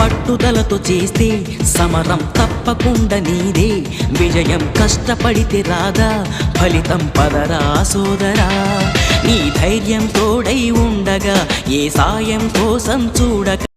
పట్టుదలతో చేస్తే సమరం తప్పకుండా నీదే. విజయం కష్టపడితే రాదా ఫలితం పదరా సోదరా. నీ ధైర్యం తోడై ఉండగా ఏ సాయం కోసం చూడక